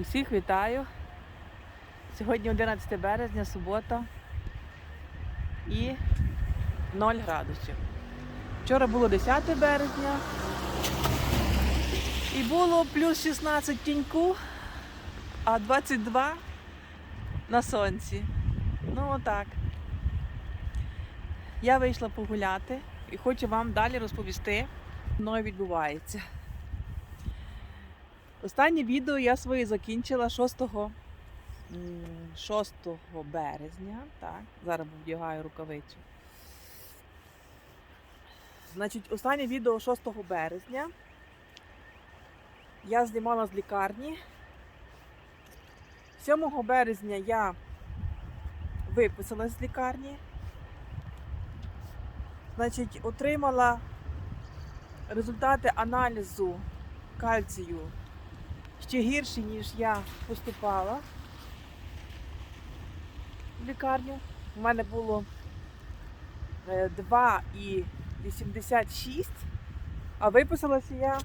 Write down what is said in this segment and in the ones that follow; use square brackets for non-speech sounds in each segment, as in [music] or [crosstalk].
Усіх вітаю. Сьогодні 11 березня, субота і 0 градусів. Вчора було 10 березня і було плюс 16 тіньку, а 22 на сонці. Ну отак. Я вийшла погуляти і хочу вам далі розповісти, що мною відбувається. Останнє відео я своє закінчила 6, 6 березня. Так, зараз вдягаю рукавицю. Значить, останнє відео 6 березня. Я знімала з лікарні. 7 березня я виписалась з лікарні. Значить, отримала результати аналізу кальцію ще гірші, ніж я поступала в лікарню. У мене було е, 2,86, а виписалася я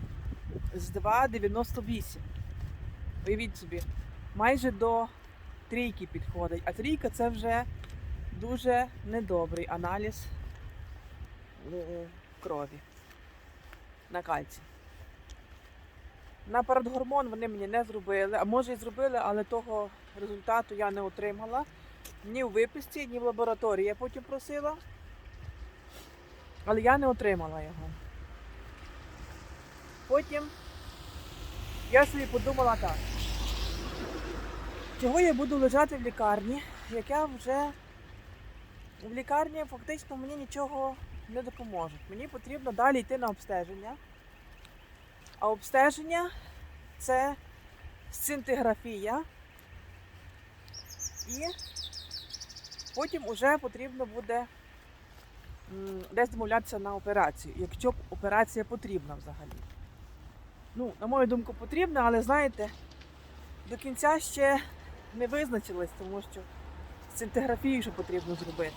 з 2,98. Уявіть собі, майже до трійки підходить. А трійка це вже дуже недобрий аналіз е, крові на кальцій. На парадгормон вони мені не зробили, а може і зробили, але того результату я не отримала. Ні в виписці, ні в лабораторії. Я потім просила, але я не отримала його. Потім я собі подумала так. Чого я буду лежати в лікарні, як я вже в лікарні фактично мені нічого не допоможе. Мені потрібно далі йти на обстеження. А обстеження це сцинтиграфія. І потім вже потрібно буде десь домовлятися на операцію, якщо операція потрібна взагалі. Ну, на мою думку, потрібна, але знаєте, до кінця ще не визначилась, тому що сцинтиграфію ще потрібно зробити.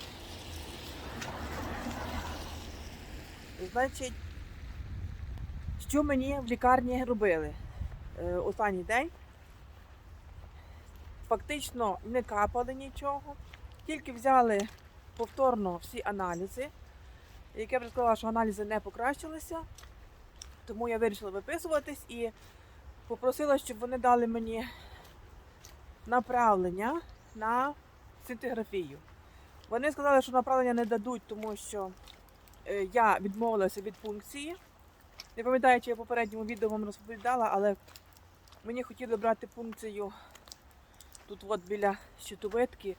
Значить, що мені в лікарні робили е, останній день? Фактично не капали нічого, тільки взяли повторно всі аналізи. Як я вже сказала, що аналізи не покращилися, тому я вирішила виписуватись і попросила, щоб вони дали мені направлення на синтеграфію. Вони сказали, що направлення не дадуть, тому що е, я відмовилася від пункції. Не пам'ятаю, чи я в попередньому відео вам розповідала, але мені хотіли брати пункцію тут от біля щитовидки.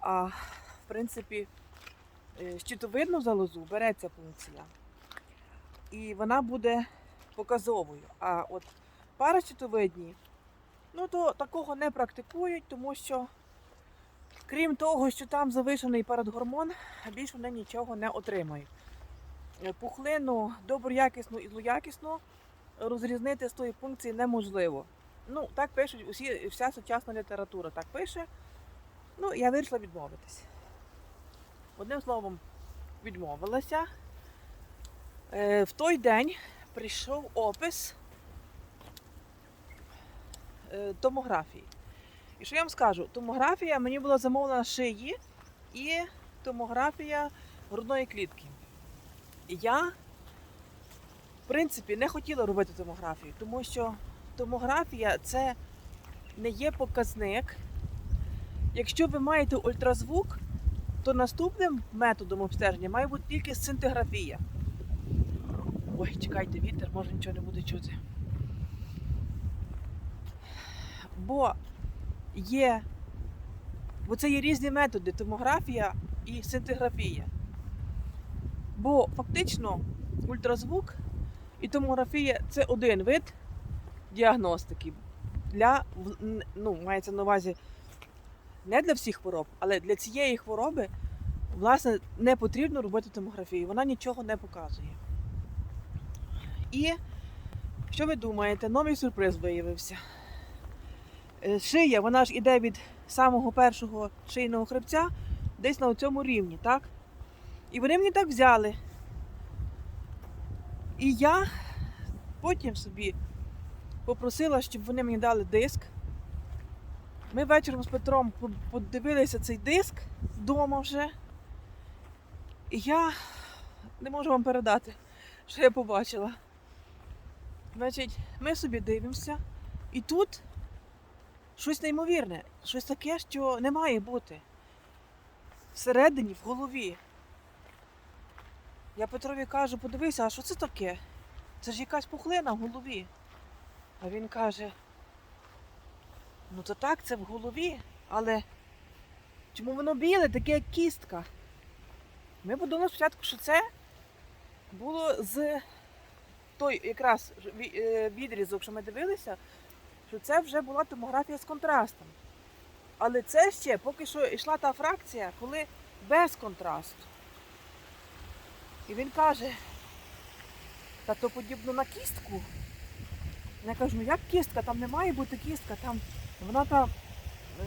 А в принципі, е, щитовидну залозу береться пункція. І вона буде показовою. А от паращитовидні, ну то такого не практикують, тому що, крім того, що там завишений парадгормон, більш вони нічого не отримають. Е, Пухлину доброякісну і злоякісну розрізнити з тої пункції неможливо. Ну, так пишуть усі, вся сучасна література так пише. Ну, я вирішила відмовитись. Одним словом, відмовилася. Е, в той день прийшов опис е, томографії. І що я вам скажу? Томографія мені була замовлена шиї і томографія грудної клітки. Я, в принципі, не хотіла робити томографію, тому що томографія це не є показник. Якщо ви маєте ультразвук, то наступним методом обстеження має бути тільки сцинтиграфія. Ой, чекайте, вітер, може нічого не буде чути. Бо є, бо це є різні методи томографія і сцинтиграфія. Бо фактично ультразвук і томографія це один вид діагностики. Для, ну, мається на увазі не для всіх хвороб, але для цієї хвороби, власне, не потрібно робити томографію. Вона нічого не показує. І що ви думаєте? Новий сюрприз виявився. Е, Шия, вона ж іде від самого першого шийного хребця десь на цьому рівні, так? І вони мені так взяли. І я потім собі попросила, щоб вони мені дали диск. Ми вечором з Петром подивилися цей диск вдома вже. І я не можу вам передати, що я побачила. Значить, ми собі дивимося, і тут щось неймовірне, щось таке, що не має бути. Всередині, в голові. Я Петрові кажу, подивися, а що це таке? Це ж якась пухлина в голові. А він каже: ну то так, це в голові, але чому воно біле, таке як кістка? Ми подумали спочатку, що це було з той якраз е, відрізок, що ми дивилися, що це вже була томографія з контрастом. Але це ще поки що йшла та фракція, коли без контрасту. І він каже, та то подібно на кістку. Я кажу, ну як кістка? Там не має бути кістка, там вона там, е,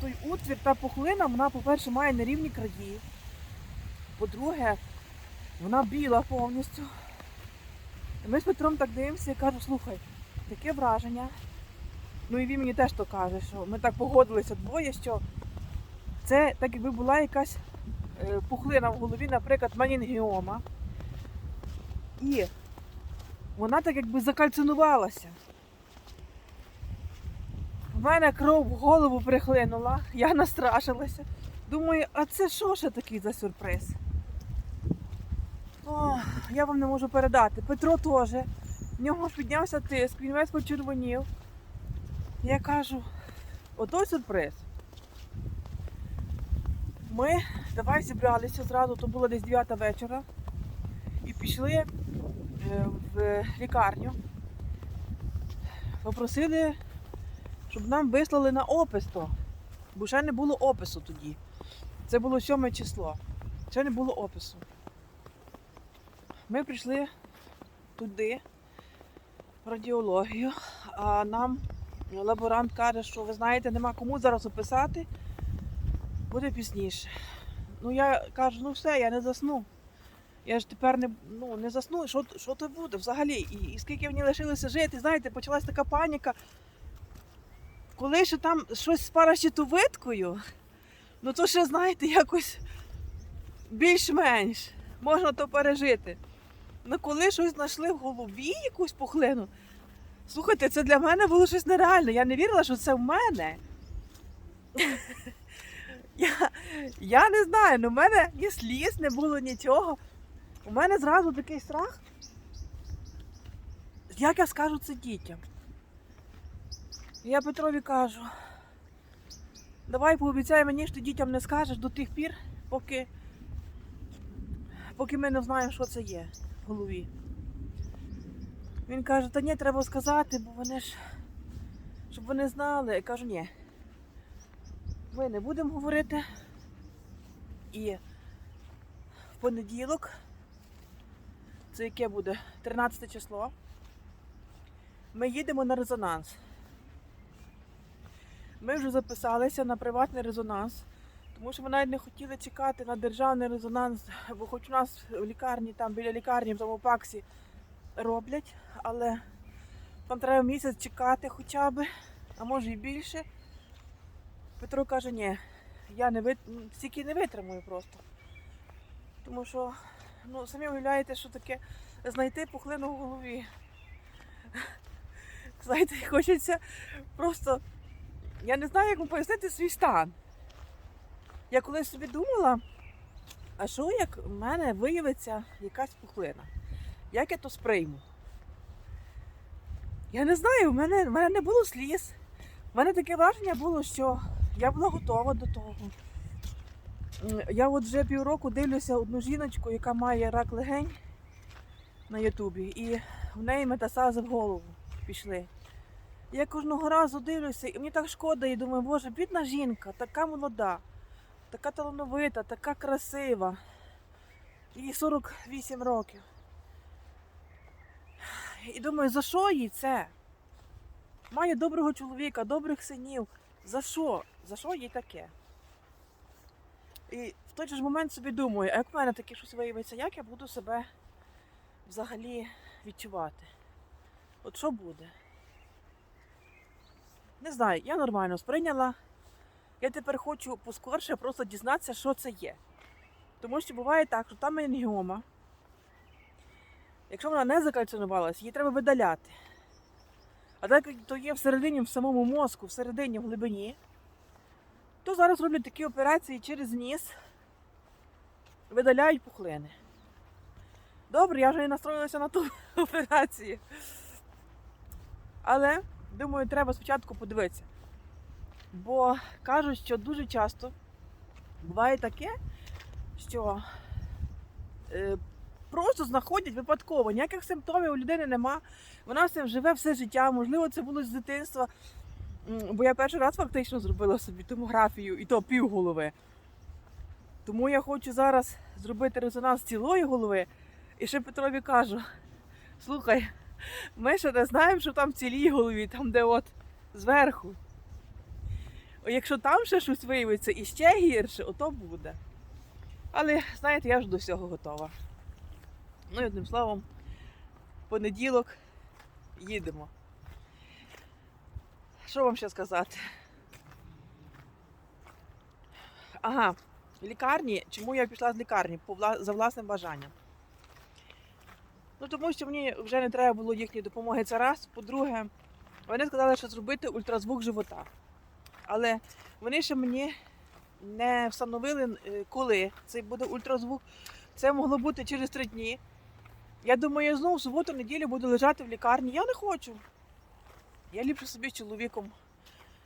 той утвір, та пухлина, вона, по-перше, має нерівні краї. По-друге, вона біла повністю. І ми з Петром так дивимося і кажу, слухай, таке враження. Ну і він мені теж то каже, що ми так погодилися двоє, що це так якби була якась пухлина в голові, наприклад, манінгіома. І вона так якби закальцинувалася. У мене кров в голову прихлинула, я настрашилася. Думаю, а це що ще такий за сюрприз? О, я вам не можу передати. Петро теж. В нього піднявся тиск, він весь почервонів. Я кажу, ото сюрприз. Ми давай зібралися зразу, то було десь 9 вечора, і пішли е, в лікарню. Попросили, щоб нам вислали на опис то. Бо ще не було опису тоді. Це було 7 число. Ще не було опису. Ми прийшли туди, в радіологію, а нам лаборант каже, що ви знаєте, нема кому зараз описати, буде пізніше. Ну я кажу, ну все, я не засну. Я ж тепер не, ну, не засну, що, що то буде взагалі? І, і скільки мені лишилося жити, знаєте, почалась така паніка. Коли ще там щось з паращитовидкою, ну то ще, знаєте, якось більш-менш можна то пережити. Ну коли щось знайшли в голові, якусь пухлину, слухайте, це для мене було щось нереальне. Я не вірила, що це в мене. Я, я не знаю, ну в мене ні сліз, не було нічого. У мене зразу такий страх. Як я скажу це дітям? Я Петрові кажу, давай пообіцяй мені, що ти дітям не скажеш до тих пір, поки, поки ми не знаємо, що це є в голові. Він каже, та ні, треба сказати, бо вони ж, щоб вони знали. Я кажу, ні. Ми не будемо говорити. І в понеділок, це яке буде 13 число, ми їдемо на резонанс. Ми вже записалися на приватний резонанс, тому що ми навіть не хотіли чекати на державний резонанс, бо хоч у нас в лікарні, там біля лікарні, в тому паксі роблять, але там треба місяць чекати хоча б, а може і більше. Петро каже, ні, я не вит... стільки не витримую просто. Тому що, ну, самі уявляєте, що таке знайти пухлину в голові. [laughs] Знаєте, хочеться просто. Я не знаю, як вам пояснити свій стан. Я колись собі думала, а що як в мене виявиться якась пухлина? Як я то сприйму? Я не знаю, в мене, в мене не було сліз. У мене таке враження було, що я була готова до того. Я от вже півроку дивлюся одну жіночку, яка має рак легень на Ютубі, і в неї метастази в голову пішли. Я кожного разу дивлюся, і мені так шкода, і думаю, боже, бідна жінка, така молода, така талановита, така красива. Їй 48 років. І думаю, за що їй це? Має доброго чоловіка, добрих синів. За що? За що їй таке? І в той же момент собі думаю, а як в мене таке щось виявиться, як я буду себе взагалі відчувати? От що буде? не знаю, я нормально сприйняла. Я тепер хочу поскорше просто дізнатися, що це є. Тому що буває так, що там меніома. Якщо вона не закальцинувалась, її треба видаляти. А так то є всередині, в самому мозку, всередині, в глибині, то зараз роблять такі операції через ніс, видаляють пухлини. Добре, я вже і настроїлася на ту [laughs] операцію. Але, думаю, треба спочатку подивитися. Бо кажуть, що дуже часто буває таке, що е, просто знаходять випадково, ніяких симптомів у людини нема. Вона все живе все життя, можливо, це було з дитинства. Бо я перший раз фактично зробила собі томографію, і то пів голови. Тому я хочу зараз зробити резонанс цілої голови. І ще Петрові кажу: слухай, ми ще не знаємо, що там в цілій голові, там де от зверху. Якщо там ще щось виявиться і ще гірше, ото буде. Але знаєте, я ж до всього готова. Ну і одним словом, понеділок їдемо. Що вам ще сказати? Ага, лікарні. Чому я пішла з лікарні? За власним бажанням. Ну, тому що мені вже не треба було їхньої допомоги. Це раз. По-друге, вони сказали, що зробити ультразвук живота. Але вони ще мені не встановили, е, коли цей буде ультразвук. Це могло бути через три дні. Я думаю, я знову в суботу, неділю буду лежати в лікарні. Я не хочу. Я ліпше собі чоловіком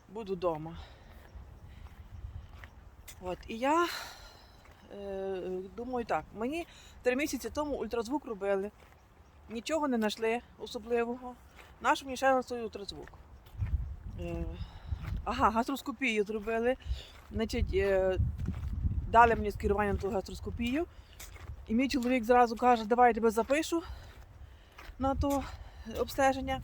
буду вдома. От, і я е, думаю так, мені три місяці тому ультразвук робили, нічого не знайшли особливого. Наш мені ще раз ультразвук. Е, ага, гастроскопію зробили. Значить, е, дали мені скерування на ту гастроскопію. І мій чоловік зразу каже, давай я тебе запишу на то обстеження.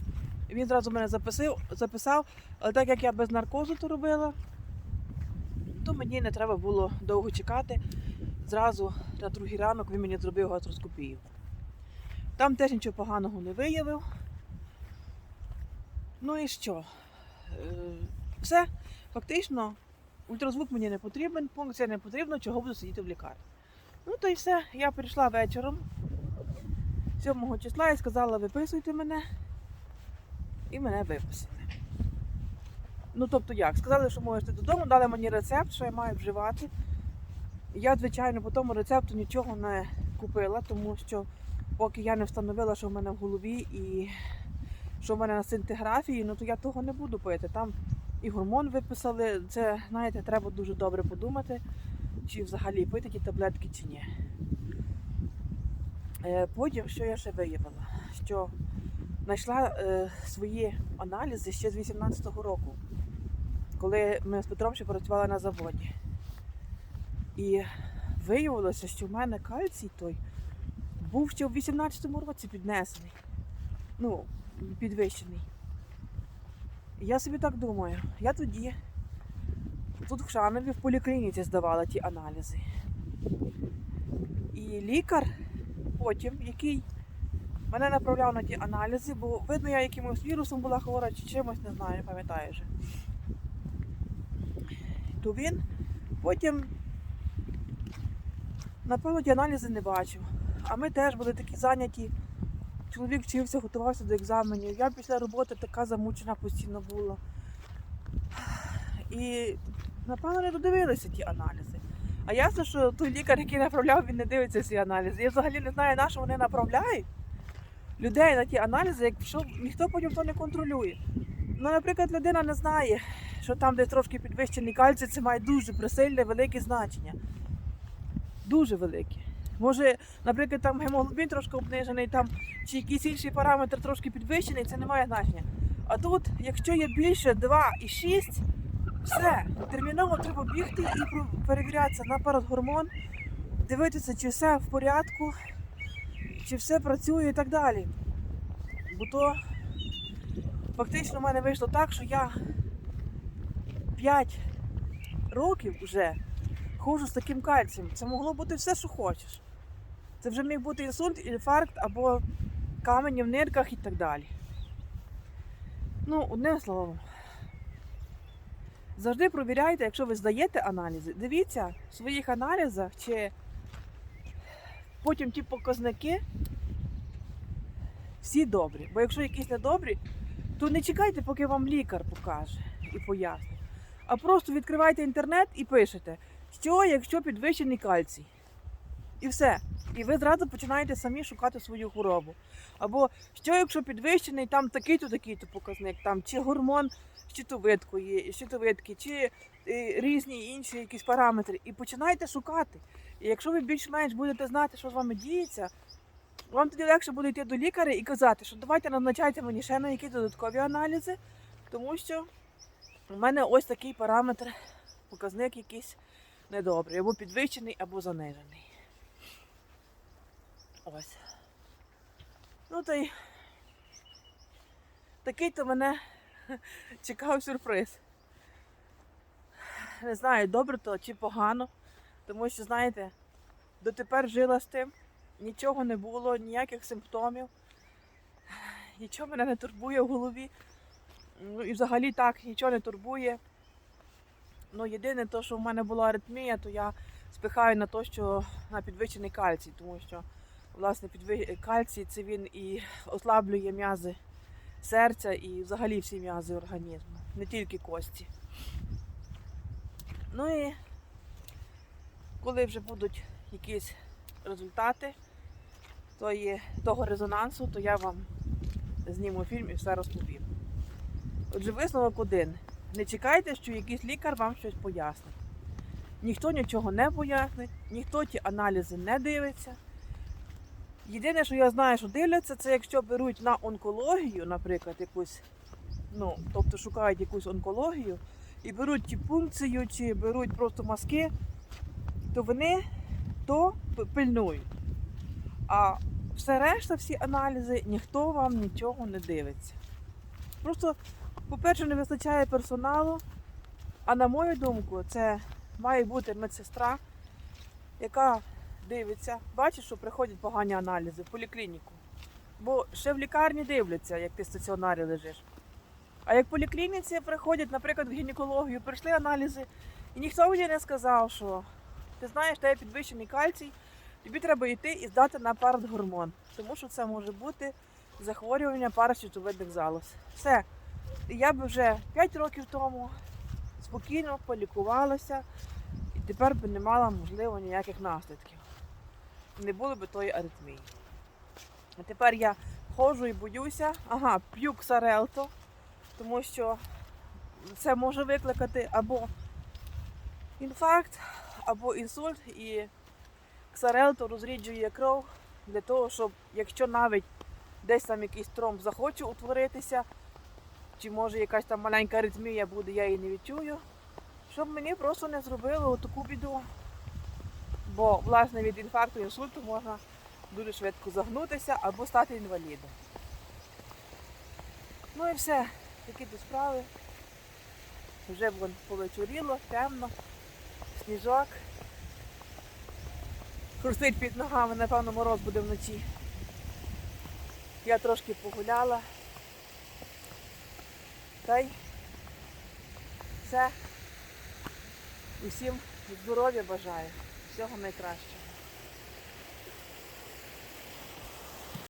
Він зразу мене записав, записав, але так як я без наркозу то робила, то мені не треба було довго чекати. Зразу на другий ранок він мені зробив гастроскопію. Там теж нічого поганого не виявив. Ну і що? Е, Все, фактично, ультразвук мені не потрібен, пункція не потрібна, чого буду сидіти в лікарні. Ну то й все. Я прийшла вечором 7 числа і сказала, виписуйте мене. І мене виписали. Ну, тобто як? Сказали, що можете додому, дали мені рецепт, що я маю вживати. Я, звичайно, по тому рецепту нічого не купила, тому що поки я не встановила, що в мене в голові і що в мене на синтеграфії, ну то я того не буду пити. Там і гормон виписали. Це, знаєте, треба дуже добре подумати, чи взагалі пити ті таблетки, чи ні. Е, Потім, що я ще виявила? Що знайшла е, свої аналізи ще з 18-го року, коли ми з Петром ще працювали на заводі. І виявилося, що в мене кальцій той був ще в 18-му році піднесений. Ну, підвищений. І я собі так думаю, я тоді тут в Шанові в поліклініці здавала ті аналізи. І лікар потім, який мене направляв на ті аналізи, бо видно, я якимось вірусом була хвора чи чимось, не знаю, не пам'ятаю вже. То він потім, напевно, ті аналізи не бачив. А ми теж були такі зайняті. Чоловік вчився, готувався до екзаменів. Я після роботи така замучена постійно була. І, напевно, не додивилися ті аналізи. А ясно, що той лікар, який направляв, він не дивиться ці аналізи. Я взагалі не знаю, на що вони направляють людей на ті аналізи, якщо ніхто потім то не контролює. Ну, наприклад, людина не знає, що там, де трошки підвищений кальцій, це має дуже присильне, велике значення. Дуже велике. Може, наприклад, там гемоглобін трошки обнижений, там, чи якийсь інший параметр трошки підвищений, це не має значення. А тут, якщо є більше 2,6, все, терміново треба бігти і перевірятися на парадгормон, дивитися, чи все в порядку, чи все працює і так далі. Бо то фактично в мене вийшло так, що я 5 років вже ходжу з таким кальцієм. Це могло бути все, що хочеш. Це вже міг бути інсульт, інфаркт або камені в нирках і так далі. Ну, одним словом, Завжди провіряйте, якщо ви здаєте аналізи, дивіться в своїх аналізах, чи потім ті показники всі добрі. Бо якщо якісь недобрі, то не чекайте, поки вам лікар покаже і пояснить. А просто відкривайте інтернет і пишете, що якщо підвищений кальцій. І все. І ви зразу починаєте самі шукати свою хворобу. Або що якщо підвищений там такий-то, такий-то показник, там чи гормон щитовидки, чи е, різні інші якісь параметри. І починайте шукати. І якщо ви більш-менш будете знати, що з вами діється, вам тоді легше буде йти до лікаря і казати, що давайте назначайте мені ще на якісь додаткові аналізи, тому що у мене ось такий параметр, показник якийсь недобрий, або підвищений, або занижений. Ось. Ну та й такий то мене [laughs] чекав сюрприз. Не знаю, добре то чи погано, тому що, знаєте, дотепер жила з тим, нічого не було, ніяких симптомів, нічого мене не турбує в голові. Ну і взагалі так нічого не турбує. Ну, єдине, то, що в мене була аритмія, то я спихаю на те, що на підвищений кальцій, тому що власне підви... кальцій це він і ослаблює м'язи серця і взагалі всі м'язи організму, не тільки кості. Ну і коли вже будуть якісь результати тої, того резонансу, то я вам зніму фільм і все розповім. Отже, висновок один. Не чекайте, що якийсь лікар вам щось пояснить. Ніхто нічого не пояснить, ніхто ті аналізи не дивиться. Єдине, що я знаю, що дивляться, це якщо беруть на онкологію, наприклад, якусь, ну, тобто шукають якусь онкологію, і беруть ті пункцію, чи беруть просто мазки, то вони то пильнують. А все решта, всі аналізи, ніхто вам нічого не дивиться. Просто, по-перше, не вистачає персоналу, а на мою думку, це має бути медсестра, яка дивиться, бачиш, що приходять погані аналізи в поліклініку. Бо ще в лікарні дивляться, як ти в стаціонарі лежиш. А як в поліклініці приходять, наприклад, в гінекологію, прийшли аналізи, і ніхто мені не сказав, що ти знаєш, тебе підвищений кальцій, тобі треба йти і здати на парадгормон, тому що це може бути захворювання паращитовидних залоз. Все. Я б вже 5 років тому спокійно полікувалася і тепер би не мала, можливо, ніяких наслідків. Не було б тої аритмії. А тепер я ходжу і боюся, ага, п'ю ксарелто, тому що це може викликати або інфаркт, або інсульт, і ксарелто розріджує кров для того, щоб якщо навіть десь там якийсь тромб захоче утворитися, чи може якась там маленька аритмія буде, я її не відчую, щоб мені просто не зробили таку біду. Бо, власне, від інфаркту і інсульту можна дуже швидко загнутися або стати інвалідом. Ну і все, такі то справи. Вже вон повечоріло, темно, сніжок. Хрустить під ногами, напевно, мороз буде вночі. Я трошки погуляла. Та й все. Усім здоров'я бажаю. Всього найкращого.